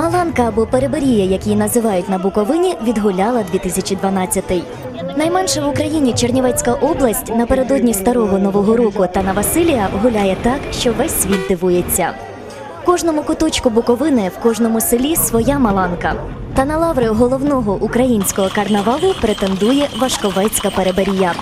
Маланка або Переберія, як її називають на Буковині, відгуляла 2012-й. Найменше в Україні Чернівецька область напередодні старого нового року та на Василія гуляє так, що весь світ дивується. В кожному куточку Буковини, в кожному селі своя маланка. Та на лаври головного українського карнавалу претендує Вашковецька переберія.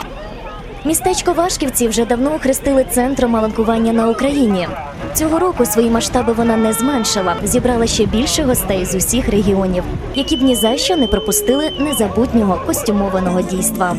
Містечко Вашківці вже давно охрестили центром маланкування на Україні. Цього року свої масштаби вона не зменшила, зібрала ще більше гостей з усіх регіонів, які б ні за що не пропустили незабутнього костюмованого дійства.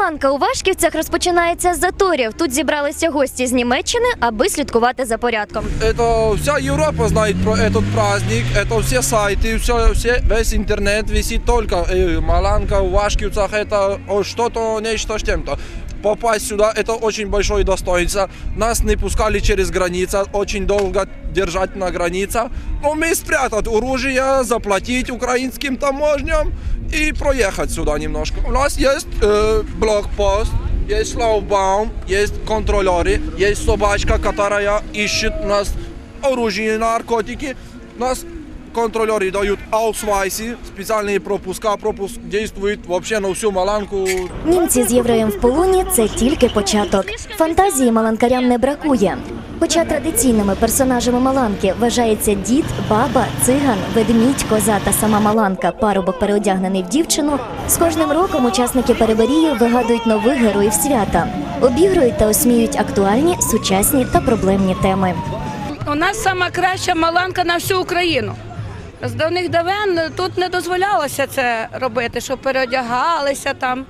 Маланка у Вашківцях розпочинається з заторів. Тут зібралися гості з Німеччини, аби слідкувати за порядком. Это вся Европа знает про этот праздник, это все сайты, все, все, весь интернет висит только э, Маланка в Вашкивцах, это о, что-то, нечто с чем-то. Попасть сюда это очень большое достоинство. Нас не пускали через границу, очень долго держать на границе. Но мы спрятать оружие, заплатить украинским таможням и проехать сюда немножко. У нас есть э, блокпост, есть шлагбаум, есть контролеры, есть собачка, которая ищет у нас оружие, наркотики. Нас контролеры дают аусвайсы, специальные пропуска, пропуск действует вообще на всю Маланку. Німці з євреєм в полоні це тільки початок. Фантазії маланкарям не бракує. Хоча традиційними персонажами Маланки вважається дід, баба, циган, ведмідь, коза та сама Маланка, парубок переодягнений в дівчину. З кожним роком учасники переберії вигадують нових героїв свята, обігрують та осміють актуальні, сучасні та проблемні теми. У нас сама краща маланка на всю Україну. З давних давен тут не дозволялося це робити, що переодягалися там,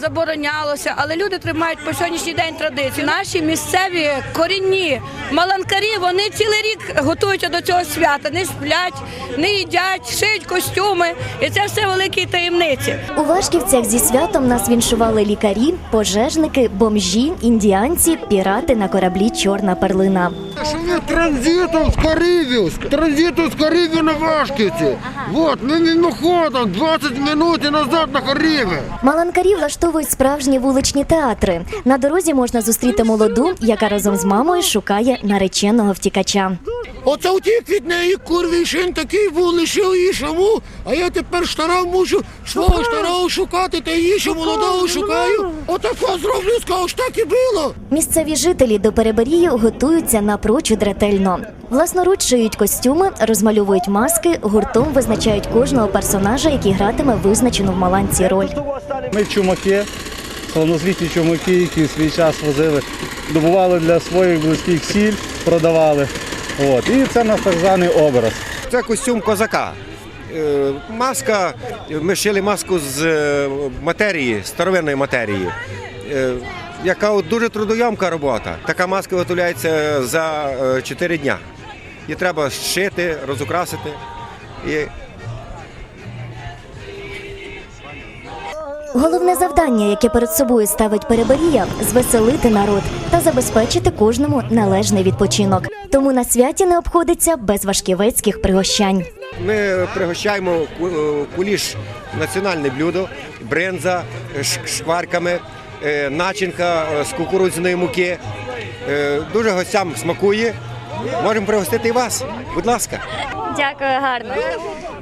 заборонялося. Але люди тримають по сьогоднішній день традицію. Наші місцеві корінні маланкарі вони цілий рік готуються до цього свята. Не сплять, не їдять, шиють костюми. І це все великі таємниці. У Вашківцях зі святом нас віншували лікарі, пожежники, бомжі, індіанці, пірати на кораблі Чорна перлина. Що ми транзитом з Карибів, з транзитом з Карибів на Вашківці. Вот, ми мимоходом 20 минут і назад на Кариби. Маланкарі влаштовують справжні вуличні театри. На дорозі можна зустріти молоду, яка разом з мамою шукає нареченого втікача. Оце утік від неї курвий шин такий був, лишив її шаму, а я тепер штара мушу свого старого шукати, та її ще молодого шукаю. Отако зроблю, скажу, ж так і було. Місцеві жителі до переберії готуються напрочуд ретельно. Власноруч шиють костюми, розмальовують маски, гуртом визначають кожного персонажа, який гратиме визначену в маланці роль. Ми чумаки, славнозвітні чумаки, свій час возили, добували для своїх близьких сіль, продавали. От. І це в нас так званий образ. Це костюм козака. Е, Маска, ми шили маску з е, матерії, старовинної матерії, е, яка дуже трудоємка робота. Така маска виготовляється за 4 дня. Її треба зшити, розукрасити. Головне завдання, яке перед собою ставить переберія, звеселити народ та забезпечити кожному належний відпочинок. Тому на святі не обходиться без важківецьких пригощань. ми пригощаємо е, куліш національне блюдо, бринза е, шкварками, е, начинка е, з кукурудзяної муки. Дуже гостям смакує. Можемо пригостити і вас. Будь ласка. Дякую, гарно.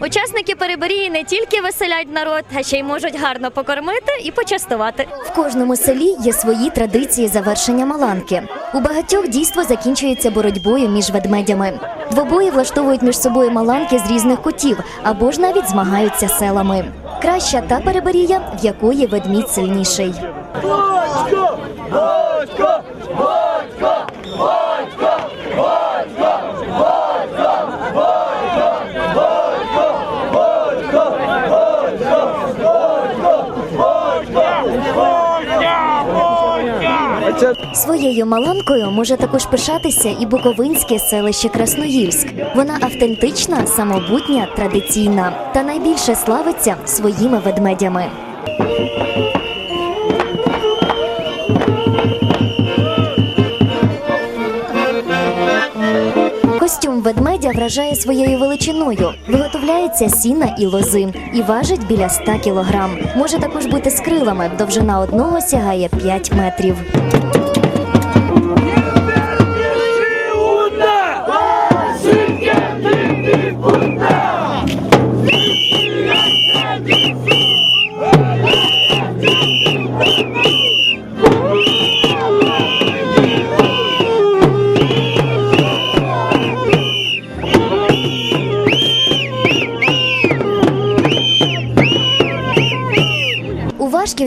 Учасники переберії не тільки веселять народ, а ще й можуть гарно покормити і почастувати. В кожному селі є свої традиції завершення маланки. У багатьох дійство закінчується боротьбою між ведмедями. Двобої влаштовують між собою маланки з різних кутів або ж навіть змагаються селами. Краща та переберія, в якої ведмідь сильніший. Своєю маланкою може також пишатися і буковинське селище Красноїльськ. Вона автентична, самобутня, традиційна та найбільше славиться своїми ведмедями. Костюм ведмедя вражає своєю величиною, виготовляється сіна і лози і важить біля 100 кілограм. Може також бути з крилами. Довжина одного сягає 5 метрів.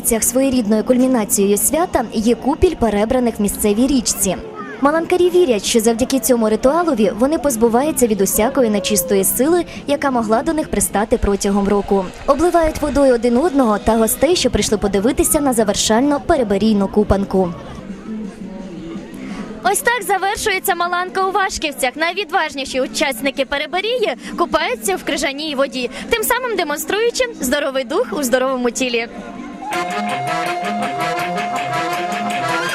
Вашківцях своєрідною кульмінацією свята є купіль перебраних в місцевій річці. Маланкарі вірять, що завдяки цьому ритуалові вони позбуваються від усякої нечистої сили, яка могла до них пристати протягом року. Обливають водою один одного та гостей, що прийшли подивитися на завершальну переберійну купанку. Ось так завершується Маланка у Вашківцях. Найвідважніші учасники переберії купаються в крижаній воді, тим самим демонструючи здоровий дух у здоровому тілі. Thank you.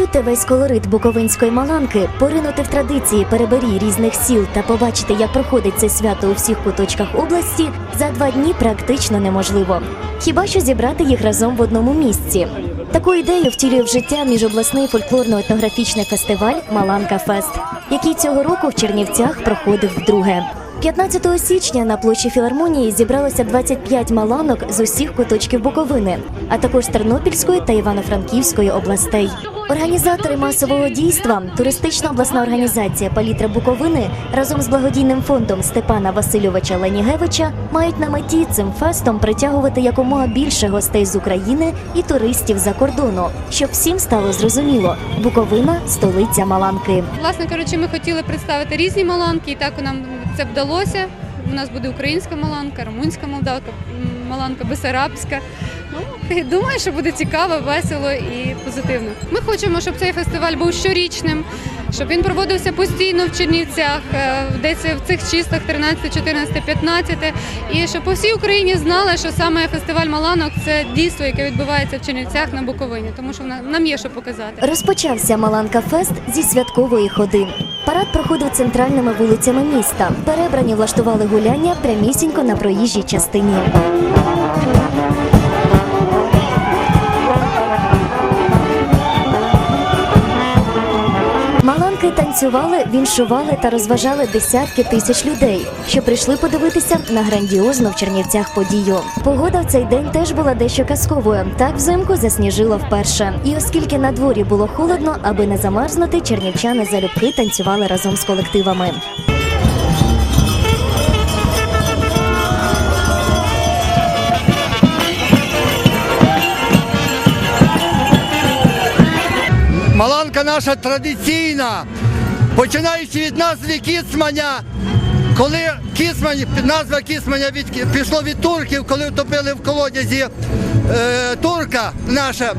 Відчути весь колорит буковинської маланки, поринути в традиції переберій різних сіл та побачити, як проходить це свято у всіх куточках області, за два дні практично неможливо. Хіба що зібрати їх разом в одному місці. Таку ідею втілює в життя міжобласний фольклорно-етнографічний фестиваль Маланка Фест, який цього року в Чернівцях проходив вдруге. 15 січня на площі філармонії зібралося 25 маланок з усіх куточків Буковини, а також Тернопільської та Івано-Франківської областей. Організатори масового дійства, туристична обласна організація Палітра Буковини разом з благодійним фондом Степана Васильовича Ленігевича мають на меті цим фестом притягувати якомога більше гостей з України і туристів за кордону, щоб всім стало зрозуміло, Буковина столиця Маланки. Власне кажучи, ми хотіли представити різні маланки, і так нам це вдалося. У нас буде українська маланка, румунська молдавка, маланка бесарабська. Ну, думаю, що буде цікаво, весело і позитивно. Ми хочемо, щоб цей фестиваль був щорічним, щоб він проводився постійно в Чернівцях, е, десь в цих числах 13, 14, 15. І щоб по всій Україні знали, що саме фестиваль Маланок це дійство, яке відбувається в Чернівцях на Буковині, тому що нам є що показати. Розпочався Маланка Фест зі святкової ходи. Парад проходив центральними вулицями міста. Перебрані влаштували гуляння прямісінько на проїжджій частині. Маланки танцювали, віншували та розважали десятки тисяч людей, що прийшли подивитися на грандіозну в Чернівцях подію. Погода в цей день теж була дещо казковою. Так взимку засніжило вперше. І оскільки на дворі було холодно, аби не замерзнути, чернівчани залюбки танцювали разом з колективами. Маланка наша традиційна, починаючи від назви Кіцманя. Коли Кіцмань, назва Кіцманя від, пішло від турків, коли втопили в колодязі е, турка наша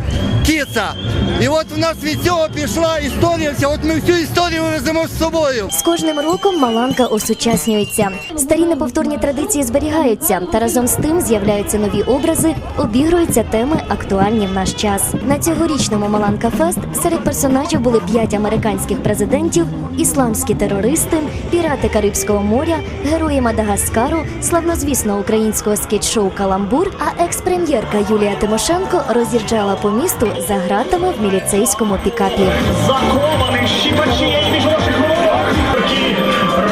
кіца. І от у нас від цього пішла історія. вся. От ми всю історію веземо з собою. З кожним роком Маланка осучаснюється. Старі неповторні традиції зберігаються, та разом з тим з'являються нові образи, обігруються теми, актуальні в наш час. На цьогорічному Маланка Фест серед персонажів були п'ять американських президентів, ісламські терористи, пірати Карибського моря, герої Мадагаскару, славнозвісного українського скетч-шоу Каламбур. А екс-прем'єрка Юлія Тимошенко роз'їжджала по місту за гратами в міліцейському пікапі. закований щіпачіє між ваших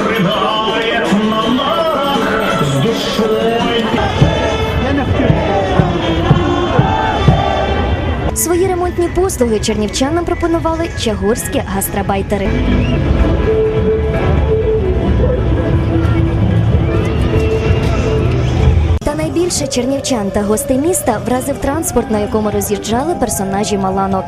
ридає на нарах з душою. Свої ремонтні послуги чернівчанам пропонували чагорські гастробайтери. Найбільше чернівчан та гостей міста вразив транспорт, на якому роз'їжджали персонажі Маланок.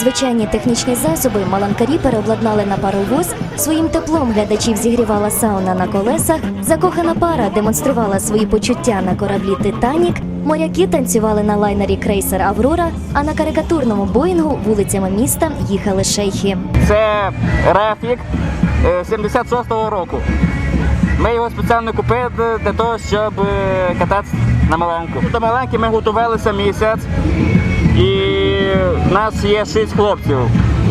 Звичайні технічні засоби маланкарі переобладнали на паровоз. Своїм теплом глядачів зігрівала сауна на колесах. Закохана пара демонструвала свої почуття на кораблі Титанік. Моряки танцювали на лайнері крейсер Аврора, а на карикатурному боїнгу вулицями міста їхали шейхи. Це рефік е, 76-го року. Ми його спеціально купили для того, щоб е, кататися на маленьку. До маленьки ми готувалися місяць, і нас є шість хлопців.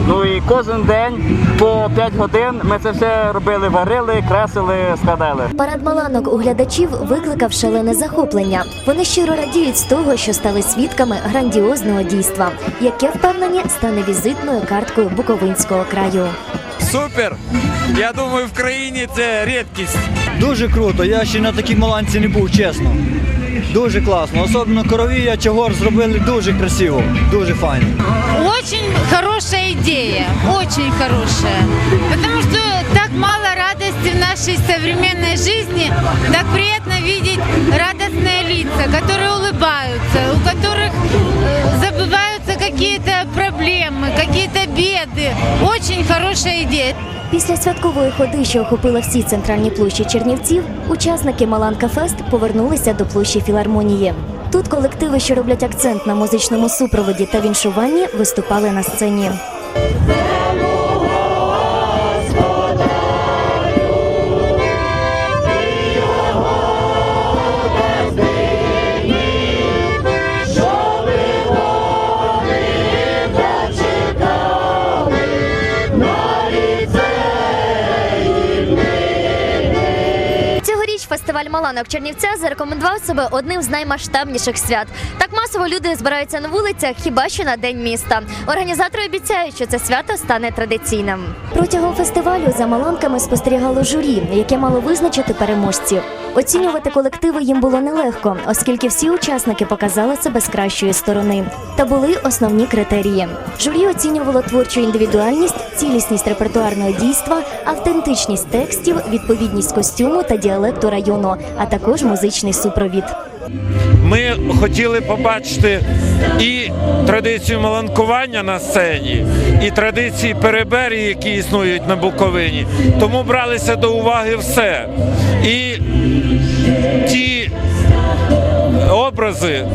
Ну і кожен день по 5 годин ми це все робили, варили, кресили, складали. Парад маланок у глядачів викликав шалене захоплення. Вони щиро радіють з того, що стали свідками грандіозного дійства, яке впевнені стане візитною карткою Буковинського краю. Супер! Я думаю, в країні це рідкість. Дуже круто. Я ще на такій маланці не був, чесно. Дуже класно. Особливо коровія чогор зробили дуже красиво, дуже файно. Очень хорошая идея, очень хорошая. Потому что так мало радости в нашей современной жизни, так приятно видеть радостные лица, которые улыбаются, у которых э, забываются какие-то проблемы, какие-то беды. Очень хорошая идея. Після святкової ходи, що охопила всі центральні площі Чернівців, учасники Маланка Фест повернулися до площі філармонії. Тут колективи, що роблять акцент на музичному супроводі та віншуванні, виступали на сцені. Фестиваль Маланок Чернівця зарекомендував себе одним з наймасштабніших свят. Так масово люди збираються на вулицях, хіба що на день міста. Організатори обіцяють, що це свято стане традиційним. Протягом фестивалю за маланками спостерігало журі, яке мало визначити переможців. Оцінювати колективи їм було нелегко, оскільки всі учасники показали себе з кращої сторони. Та були основні критерії. Журі оцінювало творчу індивідуальність, цілісність репертуарного дійства, автентичність текстів, відповідність костюму та діалекту району, а також музичний супровід. Ми хотіли побачити і традицію маланкування на сцені, і традиції переберії, які існують на Буковині. Тому бралися до уваги все. І ті образи,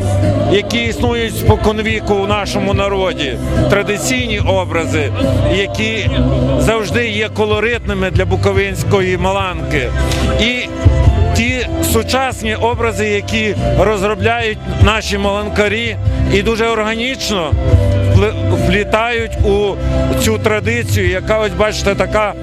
які існують споконвіку у нашому народі, традиційні образи, які завжди є колоритними для буковинської маланки. І ті сучасні образи, які розробляють наші маланкарі, і дуже органічно вплітають у цю традицію, яка ось бачите, така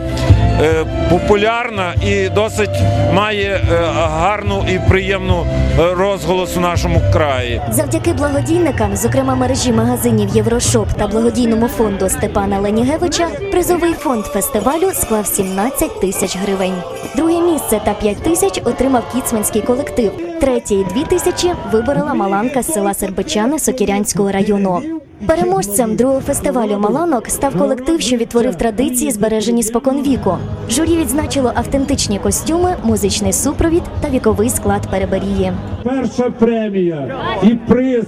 е, популярна і досить має е, гарну і приємну е, розголос у нашому краї. Завдяки благодійникам, зокрема мережі магазинів Єврошоп та благодійному фонду Степана Ленігевича, призовий фонд фестивалю склав 17 тисяч гривень. Друге місце та 5 тисяч отримав кіцманський колектив. Третє і 2 тисячі виборола Маланка з села Сербичани Сокірянського району. Переможцем другого фестивалю Маланок став колектив, що відтворив традиції, збережені споконвіку. Журі відзначило автентичні костюми, музичний супровід та віковий склад переберії. Перша премія і приз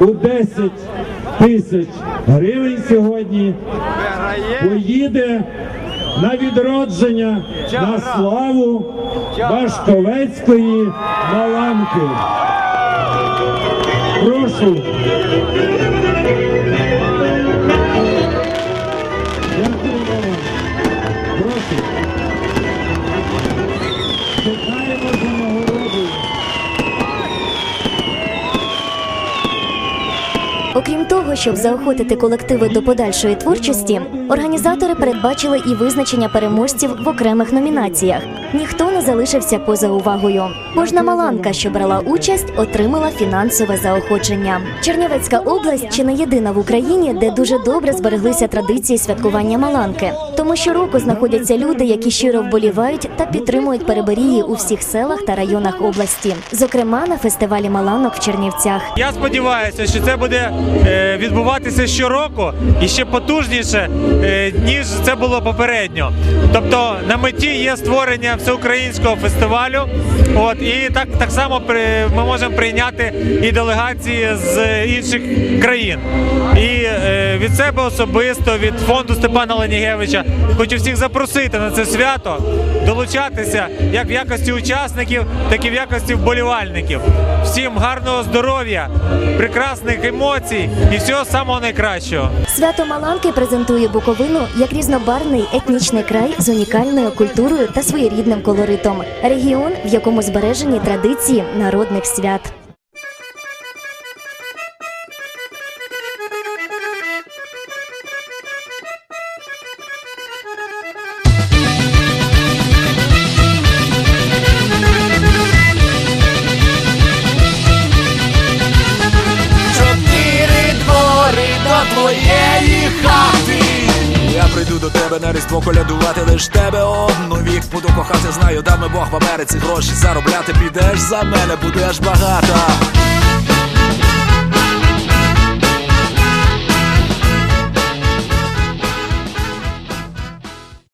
у 10 тисяч гривень сьогодні поїде на відродження на славу Башковецької Маланки. Прошу. Щоб заохотити колективи до подальшої творчості, організатори передбачили і визначення переможців в окремих номінаціях. Ніхто не залишився поза увагою. Кожна маланка, що брала участь, отримала фінансове заохочення. Чернівецька область чи не єдина в Україні, де дуже добре збереглися традиції святкування маланки. Тому щороку знаходяться люди, які щиро вболівають та підтримують переберії у всіх селах та районах області, зокрема на фестивалі маланок в Чернівцях. Я сподіваюся, що це буде е, відбуватися щороку і ще потужніше, е, ніж це було попередньо. Тобто на меті є створення всеукраїнського фестивалю. От і так, так само ми можемо прийняти і делегації з інших країн. І е, від себе особисто, від фонду Степана Ленігевича, хочу всіх запросити на це свято, долучатися як в якості учасників, так і в якості вболівальників. Всім гарного здоров'я, прекрасних емоцій і всього самого найкращого. Свято Маланки презентує Буковину як різнобарний етнічний край з унікальною культурою та своєрідним колоритом. Регіон, в якому збережені традиції народних свят. Прийду до тебе на різдво колядувати, лиш тебе одну вік буду кохати, знаю, дав Бог в Америці гроші заробляти, підеш за мене, будеш багата.